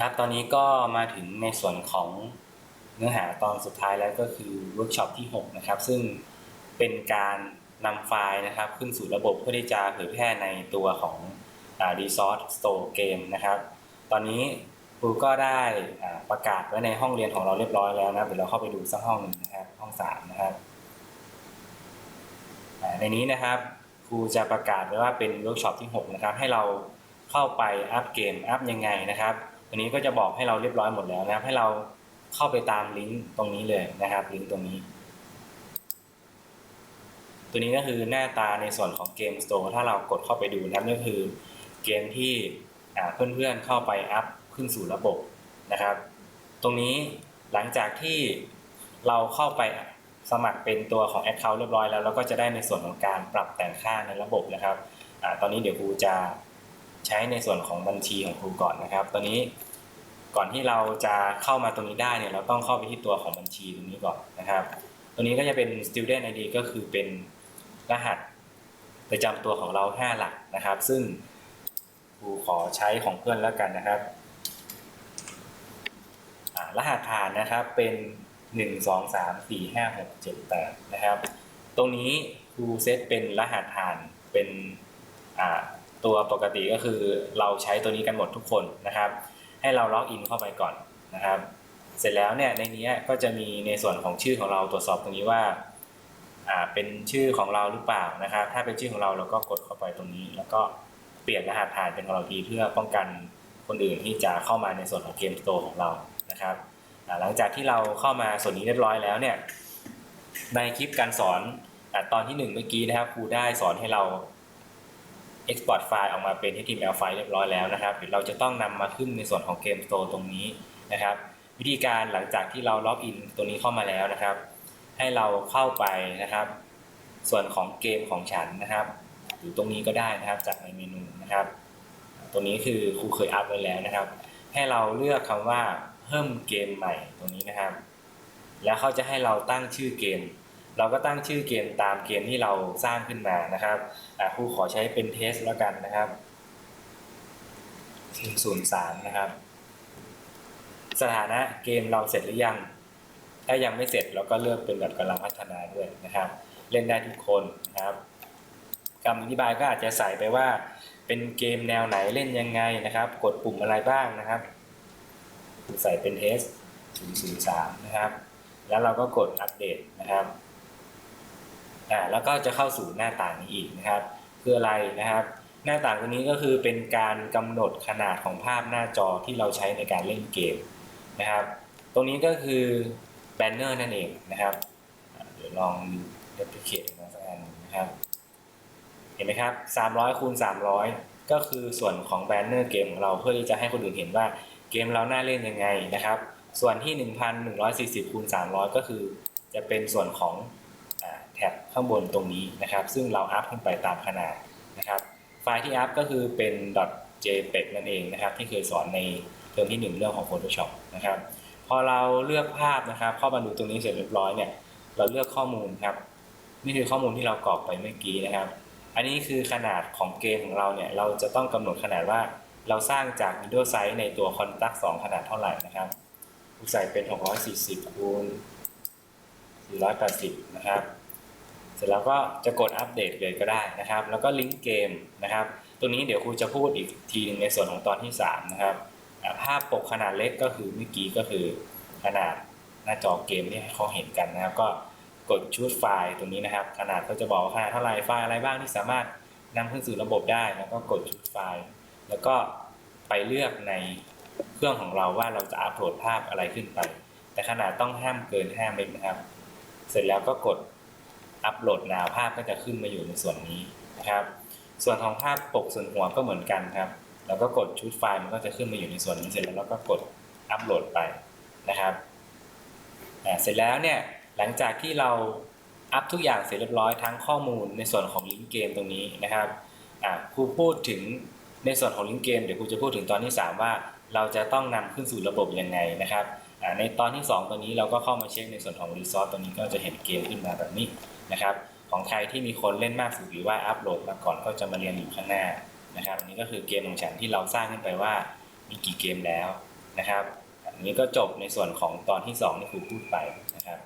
ครับตอนนี้ก็มาถึงในส่วนของเนื้อหาตอนสุดท้ายแล้วก็คือเวิร์กช็อปที่ 6 นะครับ ซึ่งเป็นการนำไฟล์นะครับ ขึ้นสู่ระบบเพื่อที่จะเผยแพร่ในตัวของอ่า Resource Store Game นะครับ ตอนนี้ครูก็ได้อาประกาศไว้ในห้องเรียนของเราเรียบร้อยแล้วนะเดี๋ยวเราเข้าไปดูสักห้องหนึ่งนะครับห้อง3นะครับในนี้นะครับครูจะประกาศไว้ว่าเป็นเวิร์กช็อปที่ 6 นะครับ ให้เราเข้าไปอัพเกมอัพยังไงนะครับ ตัวนี้ก็จะบอกให้เราเรียบร้อยหมดแล้วนะครับ ให้เราเข้าไปตามลิงก์ตรงนี้เลยนะครับ ลิงก์ตรงนี้ ตัวนี้ก็คือหน้าตาในส่วนของเกม Store ถ้าเรากดเข้าไปดูนะครับนี่ก็คือเกมที่เพื่อนๆเข้าไปอัพขึ้นสู่ระบบนะครับ ตรงนี้หลังจากที่เราเข้าไปสมัครเป็นตัวของ Account เรียบร้อยแล้วเราก็จะได้ในส่วนของการปรับแต่งค่าในระบบนะครับอตอนนี้เดี๋ยวครูจะ ใช้ในส่วนของบัญชีของครูก่อนนะครับตอนนี้ก่อนที่เราจะเข้ามาตรงนี้ได้เนี่ยเราต้องเข้าไปที่ตัวของบัญชีตรงนี้ก่อนนะครับ ตัวนี้ก็จะเป็น student ID ก็คือเป็นรหัสประจำตัวของเรา 5 หลักนะครับ ซึ่งครูขอใช้ของเพื่อนแล้วกันนะครับรหัสผ่านนะครับเป็น 1 2 3 4 5 6 7 8นะครับ ตรงนี้ครูเซตเป็นรหัสผ่านเป็นอ่า ตัวปกติก็คือเราใช้ตัวนี้กันหมดทุกคนนะครับ ให้เราล็อกอินเข้าไปก่อนนะครับ เสร็จแล้วเนี่ยในนี้ก็จะมีในส่วนของชื่อของเราตรวจสอบตรงนี้ว่าอ่าเป็นชื่อของเราหรือเปล่านะครับ ถ้าเป็นชื่อของเราเราก็กดเข้าไปตรงนี้ แล้วก็เปลี่ยนรหัสผ่านเป็นของเราทีเพื่อป้องกันคนอื่นที่จะเข้ามาในส่วนของเกมสโตร์ของเรานะครับหลังจากที่เราเข้ามาส่วนนี้เรียบร้อยแล้วเนี่ยในคลิปการสอนตอนที่หนึ่งเมื่อกี้นะครับครูได้สอนให้เรา export ไฟล์ออกมาเป็น HTML ไฟล์เรียบร้อยแล้วนะครับเดี๋ยวเราจะต้องนำมาขึ้นในส่วนของเกม Store ตรงนี้นะครับ วิธีการหลังจากที่เราล็อกอินตัวนี้เข้ามาแล้วนะครับ ให้เราเข้าไปนะครับ ส่วนของเกมของฉันนะครับอยู่ตรงนี้ก็ได้นะครับจากในเมนูนะครับตรงนี้คือครูเคยอัพไว้แล้วนะครับ ให้เราเลือกคำว่าเพิ่มเกมใหม่ตรงนี้นะครับ แล้วเขาจะให้เราตั้งชื่อเกม เราก็ตั้งชื่อเกมตามเกมที่เราสร้างขึ้นมานะครับครูขอใช้เป็นเทสแล้วกันนะครับ003นะครับ สถานะเกมเราเสร็จหรือยัง ถ้ายังไม่เสร็จเราก็เลือกเป็นแบบกำลังพัฒนาด้วยนะครับ เล่นได้ทุกคนนะครับคำอธิบายก็อาจจะใส่ไปว่า เป็นเกมแนวไหนเล่นยังไงนะครับ กดปุ่มอะไรบ้างนะครับ ใส่เป็น S 003 นะครับ แล้วเราก็กดอัปเดตนะครับ อ่าแล้วก็จะเข้าสู่หน้าต่างนี้อีกนะครับ คืออะไรนะครับ หน้าต่างตัวนี้ก็คือเป็นการกำหนดขนาดของภาพหน้าจอที่เราใช้ในการเล่นเกมนะครับ ตรงนี้ก็คือแบนเนอร์นั่นเองนะครับเดี๋ยวลองดู duplicate มาสักอันหนึ่งนะครับ เห็นไหมครับ 300คูณ300 ก็คือส่วนของแบนเนอร์เกมของเราเพื่อที่จะให้คนอื่นเห็นว่าเกมเราหน่าเล่นยังไงนะครับ ส่วนที่ 1,140คูณ300 ก็คือจะเป็นส่วนของ แท็บข้างบนตรงนี้นะครับ ซึ่งเราอัพขึ้นไปตามขนาดนะครับ ไฟล์ที่อัพก็คือเป็น .jpeg นั่นเองนะครับ ที่เคยสอนในเทอมที่ 1 เรื่องของ Photoshop นะครับ พอเราเลือกภาพนะครับ เข้ามาดูตรงนี้เสร็จเรียบร้อยเนี่ย เราเลือกข้อมูลครับ นี่คือข้อมูลที่เรากรอกไปเมื่อกี้นะครับ อันนี้คือขนาดของเกมของเราเนี่ย เราจะต้องกำหนดขนาดว่าเราสร้างจาก Window Size ในตัว Contact 2ขนาดเท่าไหร่นะครับใส่เป็น 640คูณ480 นะครับ เสร็จแล้วก็จะกดอัปเดตเลยก็ได้นะครับ แล้วก็ลิงก์เกมนะครับ ตัวนี้เดี๋ยวครูจะพูดอีกทีหนึงในส่วนของตอนที่ 3 นะครับ ภาพปกขนาดเล็กก็คือเมื่อกี้ก็คือขนาดหน้าจอเกมที่ให้เขาเห็นกันนะครับ ก็กดชูดไฟล์ตรงนี้นะครับ ขนาดก็จะบอกว่าขนาดเท่าไร่ไฟล์อะไรบ้างที่สามารถนำขึ้นสู่ระบบได้แล้วก็กดชูดไฟล์ แล้วก็ไปเลือกในเครื่องของเราว่าเราจะอัปโหลดภาพอะไรขึ้นไป แต่ขนาดต้องห้ามเกิน5เมกนะครับ เสร็จแล้วก็กด อัปโหลดนาวภาพก็จะขึ้นมาอยู่ในส่วนนี้นะครับ ส่วนของภาพปกส่วนหัวก็เหมือนกันครับแล้วก็กดชุดไฟล์มันก็จะขึ้นมาอยู่ในส่วนนี้เสร็จแล้วเราก็กดอัปโหลดไปนะครับเสร็จแล้วเนี่ยหลังจากที่เราอัพทุกอย่างเสร็จเรียบร้อยทั้งข้อมูลในส่วนของลิงก์เกมตรงนี้นะครับครูพูดถึงในส่วนของลิงก์เกมเดี๋ยวครูจะพูดถึงตอนที่ 3 ว่าเราจะต้องนำขึ้นสู่ระบบยังไงนะครับในตอนที่ 2 ตัวนี้เราก็เข้ามาเช็คในส่วนของรีซอสตัวนี้ก็จะเห็นเกมขึ้นมาแบบนี้ นะครับของใครที่มีคนเล่นมากสุดหรือว่าอัปโหลดมาก่อนก็จะมาเรียนอยู่ข้างหน้านะครับอันนี้ก็คือเกมของฉันที่เราสร้างขึ้นไปว่ามีกี่เกมแล้วนะครับอันนี้ก็จบในส่วนของตอนที่สองที่ครูพูดไปนะครับ